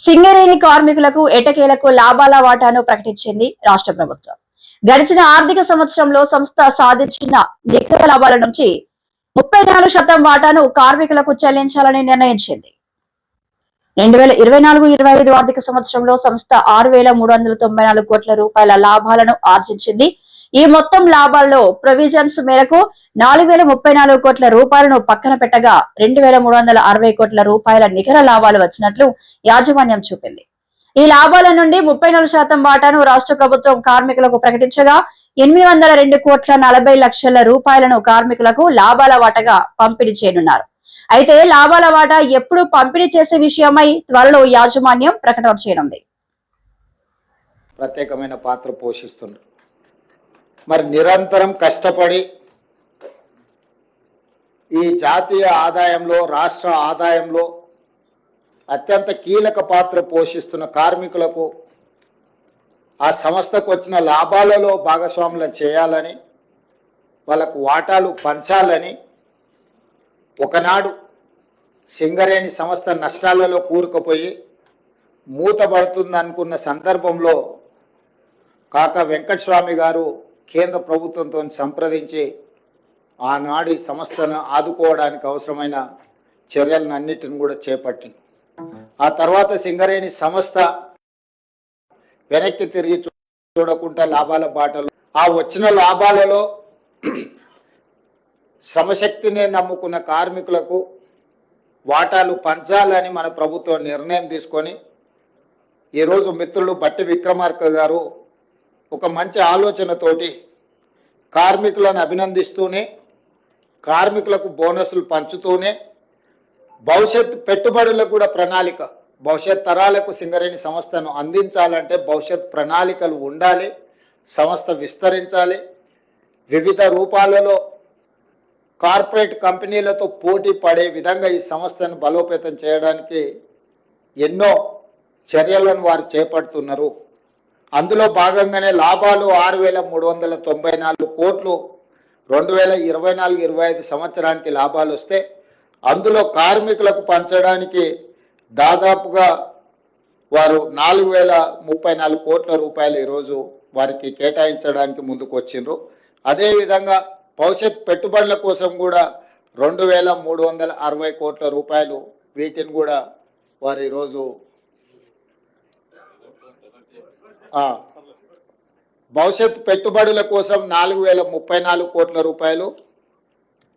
సింగరేణి కార్మికులకు ఎటకేలకు లాభాల వాటాను ప్రకటించింది రాష్ట్ర ప్రభుత్వం. గడిచిన ఆర్థిక సంవత్సరంలో సంస్థ సాధించిన నికర లాభాల నుంచి ముప్పై నాలుగు శాతం వాటాను కార్మికులకు చెల్లించాలని నిర్ణయించింది. రెండు వేల ఇరవై నాలుగు ఇరవై ఐదు ఆర్థిక సంవత్సరంలో సంస్థ ఆరు వేల మూడు వందల తొంభై నాలుగు కోట్ల రూపాయల లాభాలను ఆర్జించింది. ఈ మొత్తం లాభాల్లో ప్రొవిజన్స్ మేరకు నాలుగు వేల ముప్పై నాలుగు కోట్ల రూపాయలను పక్కన పెట్టగా రెండు వేల మూడు వందల అరవై కోట్ల రూపాయల నికర లాభాలు వచ్చినట్లు యాజమాన్యం చూపింది. ఈ లాభాల నుండి ముప్పై నాలుగు శాతం వాటాను రాష్ట్ర ప్రభుత్వం కార్మికులకు ప్రకటించగా ఎనిమిది వందల రెండు కోట్ల నలభై లక్షల రూపాయలను కార్మికులకు లాభాల వాటగా పంపిణీ చేయనున్నారు. అయితే లాభాల వాటా ఎప్పుడు పంపిణీ చేసే విషయమై త్వరలో యాజమాన్యం ప్రకటన చేయనుంది. ప్రత్యేకమైన పాత్ర పోషిస్తున్నారు. మరి నిరంతరం కష్టపడి ఈ జాతీయ ఆదాయంలో రాష్ట్ర ఆదాయంలో అత్యంత కీలక పాత్ర పోషిస్తున్న కార్మికులకు ఆ సంస్థకు వచ్చిన లాభాలలో భాగస్వాములను చేయాలని వాళ్ళకు వాటాలు పంచాలని ఒకనాడు సింగరేణి సంస్థ నష్టాలలో కూరుకుపోయి మూతపడుతుంది అనుకున్న సందర్భంలో కాక వెంకటస్వామి గారు కేంద్ర ప్రభుత్వంతో సంప్రదించి ఆనాడు ఈ సంస్థను ఆదుకోవడానికి అవసరమైన చర్యలను అన్నిటిని కూడా చేపట్టింది. ఆ తర్వాత సింగరేణి సంస్థ వెనక్కి తిరిగి చూ- చూడకుండా లాభాల బాటలు ఆ వచ్చిన లాభాలలో శ్రమశక్తిని నమ్ముకున్న కార్మికులకు వాటాలు పంచాలని మన ప్రభుత్వం నిర్ణయం తీసుకొని ఈరోజు మిత్రులు బట్టి విక్రమార్క గారు ఒక మంచి ఆలోచనతోటి కార్మికులను అభినందిస్తూనే కార్మికులకు బోనస్లు పంచుతూనే భవిష్యత్ పెట్టుబడులకు కూడా ప్రణాళిక. భవిష్యత్ తరాలకు సింగరేణి సంస్థను అందించాలంటే భవిష్యత్ ప్రణాళికలు ఉండాలి సంస్థ విస్తరించాలి. వివిధ రూపాలలో కార్పొరేట్ కంపెనీలతో పోటీ పడే విధంగా ఈ సంస్థను బలోపేతం చేయడానికి ఎన్నో చర్యలను వారు చేపడుతున్నారు. అందులో భాగంగానే లాభాలు ఆరు వేల మూడు వందల తొంభై నాలుగు కోట్లు రెండు వేల ఇరవై నాలుగు ఇరవై ఐదు సంవత్సరానికి లాభాలు వస్తే అందులో కార్మికులకు పంచడానికి దాదాపుగా వారు నాలుగు వేల ముప్పై నాలుగు కోట్ల రూపాయలు ఈరోజు వారికి కేటాయించడానికి ముందుకు వచ్చిండ్రు. అదేవిధంగా భవిష్యత్ పెట్టుబడుల కోసం కూడా రెండు వేల మూడు వందల అరవై కోట్ల రూపాయలు వీటిని కూడా వారు ఈరోజు భవిష్యత్ పెట్టుబడుల కోసం నాలుగు వేల ముప్పై నాలుగు కోట్ల రూపాయలు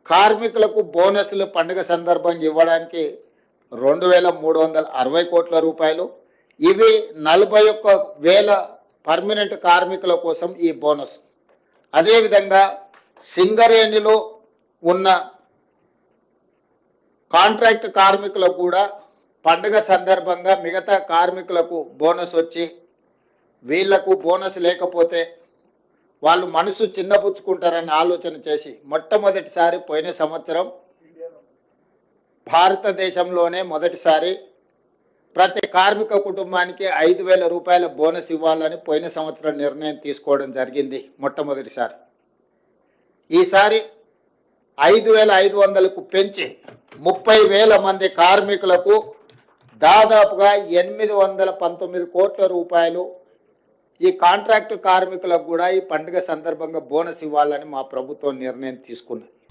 కార్మికులకు బోనస్లు పండుగ సందర్భంగా ఇవ్వడానికి రెండు వేల మూడు వందల అరవై కోట్ల రూపాయలు. ఇవి నలభై ఒక్క వేల పర్మనెంట్ కార్మికుల కోసం ఈ బోనస్. అదేవిధంగా సింగరేణిలో ఉన్న కాంట్రాక్ట్ కార్మికులకు కూడా పండుగ సందర్భంగా మిగతా కార్మికులకు బోనస్ వచ్చి వీళ్ళకు బోనస్ లేకపోతే వాళ్ళు మనసు చిన్నపుచ్చుకుంటారని ఆలోచన చేసి మొట్టమొదటిసారి పోయిన సంవత్సరం భారతదేశంలోనే మొదటిసారి ప్రతి కార్మిక కుటుంబానికి ఐదు వేల రూపాయల బోనస్ ఇవ్వాలని పోయిన సంవత్సరం నిర్ణయం తీసుకోవడం జరిగింది మొట్టమొదటిసారి. ఈసారి ఐదు వేల ఐదు వందలకు పెంచి ముప్పై వేల మంది కార్మికులకు దాదాపుగా ఎనిమిది వందల పంతొమ్మిది కోట్ల రూపాయలు ఈ కాంట్రాక్టు కార్మికులకు కూడా ఈ పండుగ సందర్భంగా బోనస్ ఇవ్వాలని మా ప్రభుత్వం నిర్ణయం తీసుకున్నది.